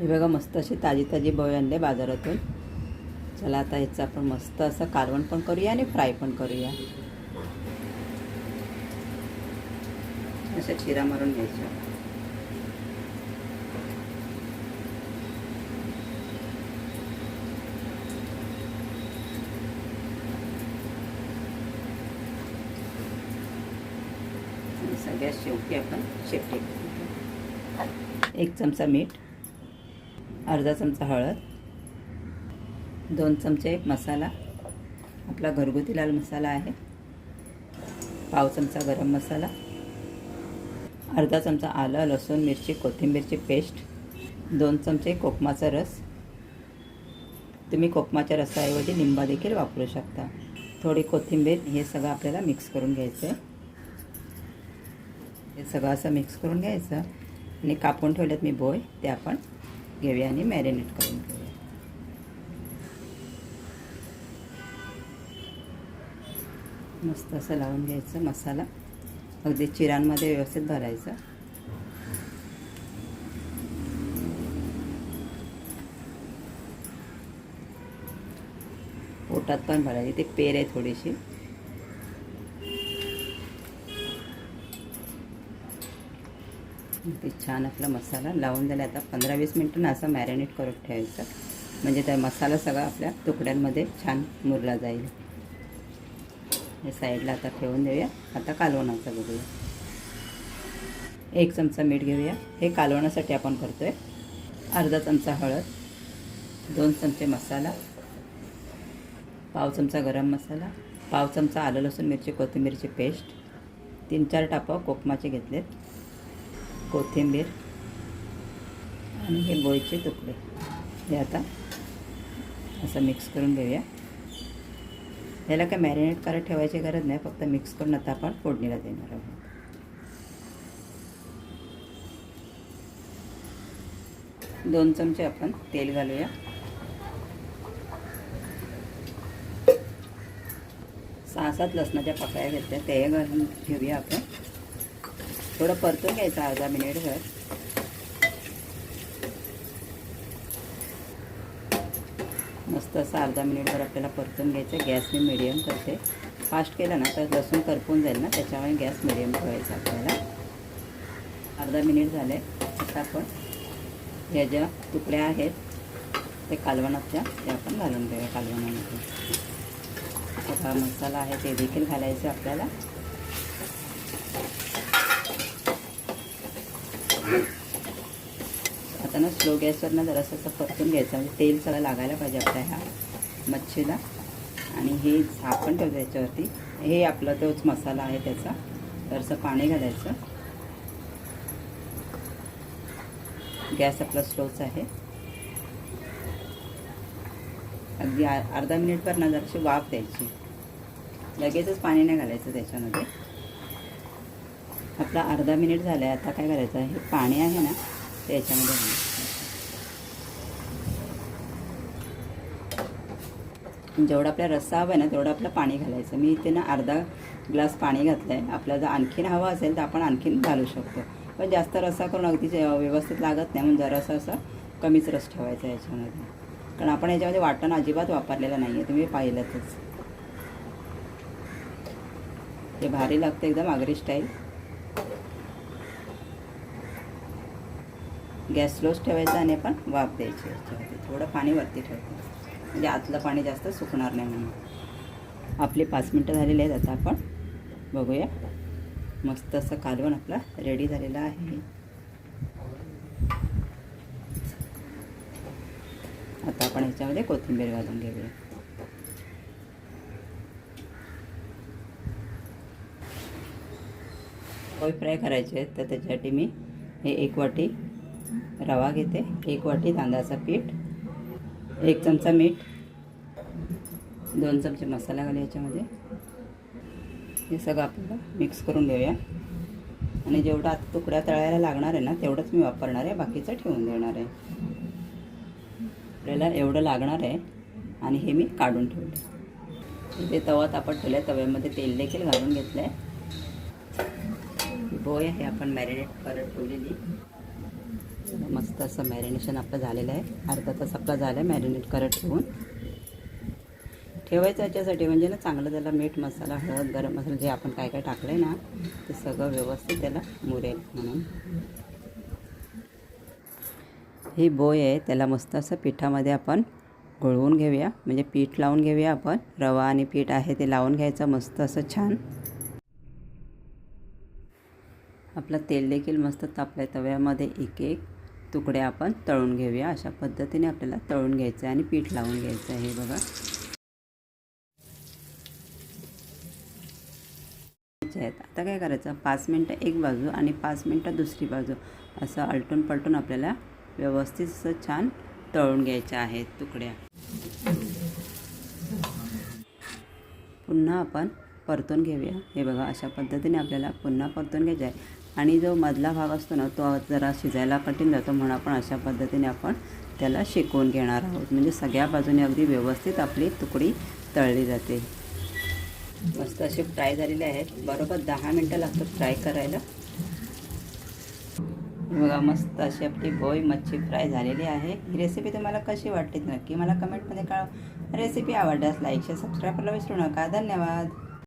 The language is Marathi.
हे बघा मस्त अशी ताजी ताजी बवे आणले बाजारातून. चला आता ह्याचं आपण मस्त असं कालवण पण करूया आणि फ्राय पण करूया. अशा चिरा मारून घ्यायच्या. सगळ्यात शेवटी आपण शेपटी एक चमचा मीठ. अर्धा चमचा हळद दोन चमचे मसाला आपला घरगुती लाल मसाला आहे. पाव चमचा गरम मसाला अर्धा चमचा आलं लसूण मिरची कोथिंबीरची पेस्ट दोन चमचे कोकमाचा रस. तुम्ही कोकमाच्या रसाऐवजी लिंबा देखील वापरू शकता. थोडी कोथिंबीर हे सगळं आपल्याला मिक्स करून घ्यायचं आहे. हे सगळं असं मिक्स करून घ्यायचं आणि कापून ठेवलेत मी बोय ते आपण घेऊया आणि मॅरिनेट करून घेऊया. मस्त असं लावून घ्यायचं मसाला. अगदी चिरांमध्ये व्यवस्थित भरायचा. पोटात पण भरायची. ते पेर आहे थोडीशी. ते छान आपला मसाला लावून झाला. आता पंधरा वीस मिनटं असं मॅरिनेट करून ठेवायचं. म्हणजे त्या मसाला सगळा आपल्या तुकड्यांमध्ये छान मुरला जाईल. हे साईडला आता ठेवून देऊया. आता कालवणाचं बघूया. एक चमचा मीठ घेऊया. हे कालवणासाठी आपण करतो आहे अर्धा चमचा हळद दोन चमचे मसाला पाव चमचा गरम मसाला पाव चमचा आलं लसूण मिरची कोथिंबीरची पेस्ट तीन चार टापं कोकमाचे घेतलेत. कोथिंबीर आणि हे गोळीचे तुकडे. हे आता असं मिक्स करून घेऊया. याला काय मॅरिनेट करत ठेवायची गरज नाही फक्त मिक्स करून आता आपण फोडणीला देणार आहोत. दोन चमचे आपण तेल घालूया. सहा सात लसणाच्या पकड्या घेतल्या ते घालून घेऊया आपण. थोडं परतून घ्यायचं अर्धा मिनिटभर मस्त असं अर्धा मिनिटभर आपल्याला परतून घ्यायचं. गॅस मी मिडियम करते. फास्ट केलं ना तर लसूण करपून जाईल ना त्याच्यामुळे गॅस मिडियम ठेवायचा आपल्याला. अर्धा मिनिट झाले. आता आपण ह्या ज्या तुकड्या आहेत ते कालवणाच्या त्या आपण घालून घेऊया कालवणामध्ये. हा मसाला आहे ते देखील घालायचे आपल्याला. आता ना स्लो गॅसवर ना जरासं असं परतून घ्यायचं. म्हणजे तेल सगळं लागायला पाहिजे आपल्या ह्या मच्छीला. आणि हे झाकण ठेवतो याच्यावरती. हे आपलं तोच मसाला आहे त्याचा. जरासं पाणी घालायचं. गॅस आपला स्लोच आहे. अगदी अर्धा मिनिटभर ना जराशी वाफ द्यायची. लगेचच पाणी नाही घालायचं त्याच्यामध्ये. आपला अर्धा मिनिट झाला आहे आता काय करायचं हे पाणी आहे ना ते याच्यामध्ये घालायचं जेवढा आपला रस्सा हवा आहे ना तेवढं आपलं पाणी घालायचं. मी इथे ना अर्धा ग्लास पाणी घातलं आहे आपल्याला जर आणखीन हवा असेल तर आपण आणखीन घालू शकतो. पण जास्त रस्सा करून अगदी व्यवस्थित लागत नाही म्हणून जरासं असं कमीच रस ठेवायचा याच्यामध्ये. कारण आपण याच्यामध्ये वाटण अजिबात वापरलेलं नाही आहे तुम्ही पाहिलंतच. हे भारी लागतं एकदम आगरी स्टाईल गॅस स्लोच ठेवायचा आणि आपण वाफ द्यायची याच्यावरती. थोडं पाणी वरती ठेवतो. म्हणजे आतलं पाणी जास्त सुकणार नाही म्हणून. आपले पाच मिनटं झालेले आहेत आता आपण. बघूया. मस्त असं कालवण आपला रेडी झालेला आहे. आता आपण ह्याच्यामध्ये कोथिंबीर घालून घेऊया. पोहे फ्राय करायचे आहेत तर त्याच्यासाठी मी हे एक वाटी रवा घेते एक वाटी तांदळाचं पीठ एक चमचा मीठ दोन चमचे मसाला घालू याच्यामध्ये. हे सगळं आपल्याला मिक्स करून घेऊया आणि जेवढं आता तुकड्या तळायला लागणार आहे ना तेवढंच मी वापरणार आहे बाकीचं ठेवून देणार आहे. आपल्याला एवढं लागणार आहे आणि हे मी काढून ठेवलं. इथे तवा तापट ठेवलं आहे तव्यामध्ये तेल देखील घालून घेतलं आहे बोय आहे आपण मॅरिनेट करत ठेवलेली मस्त असं मॅरिनेशन आपलं झालेलं आहे. अर्धा तास आपला झालं आहे मॅरिनेट करत ठेवून. ठेवायचं याच्यासाठी म्हणजे ना चांगलं त्याला मीठ मसाला हळद गरम मसाला जे आपण काय काय टाकलं आहे ना ते सगळं व्यवस्थित त्याला मुरेल म्हणून. ही बोय आहे त्याला मस्त असं पिठामध्ये आपण घोळवून घेऊया. म्हणजे पीठ लावून घेऊया आपण. रवा आणि पीठ आहे ते लावून घ्यायचं मस्त असं छान. आपलं तेल देखील मस्त तापलं आहे तव्यामध्ये एक एक तुकडे आपण तळून घेऊया. अशा पद्धतीने आपल्याला तळून घ्यायचं आहे आणि पीठ लावून घ्यायचं आहे हे बघा. आहेत. आता काय करायचं? पाच मिनटं एक बाजू आणि पाच मिनटं दुसरी बाजू. असं आलटून पलटून आपल्याला व्यवस्थित असं छान तळून घ्यायच्या आहेत तुकड्या. पुन्हा आपण परतून घेऊया. हे बघा अशा पद्धतीने आपल्याला पुन्हा परतून घ्यायचं आहे आणि जो मधला भाग असतो ना तो जरा शिजायला कठीण जातो म्हणून आपण अशा पद्धतीने आपण त्याला शेकवून घेणार आहोत. म्हणजे सगळ्या बाजूने अगदी व्यवस्थित आपली तुकडी तळली जाते. मस्त असे फ्राय झालेले आहेत बरोबर दहा मिनटं लागतात फ्राय करायला. बघा मस्त अशी आपली बोई मच्छी फ्राय झालेली आहे. ही रेसिपी तुम्हाला कशी वाटली? नक्की मला कमेंटमध्ये कळवा. रेसिपी आवडल्यास लाईक शेअर सबस्क्राईब करायला विसरू नका. धन्यवाद.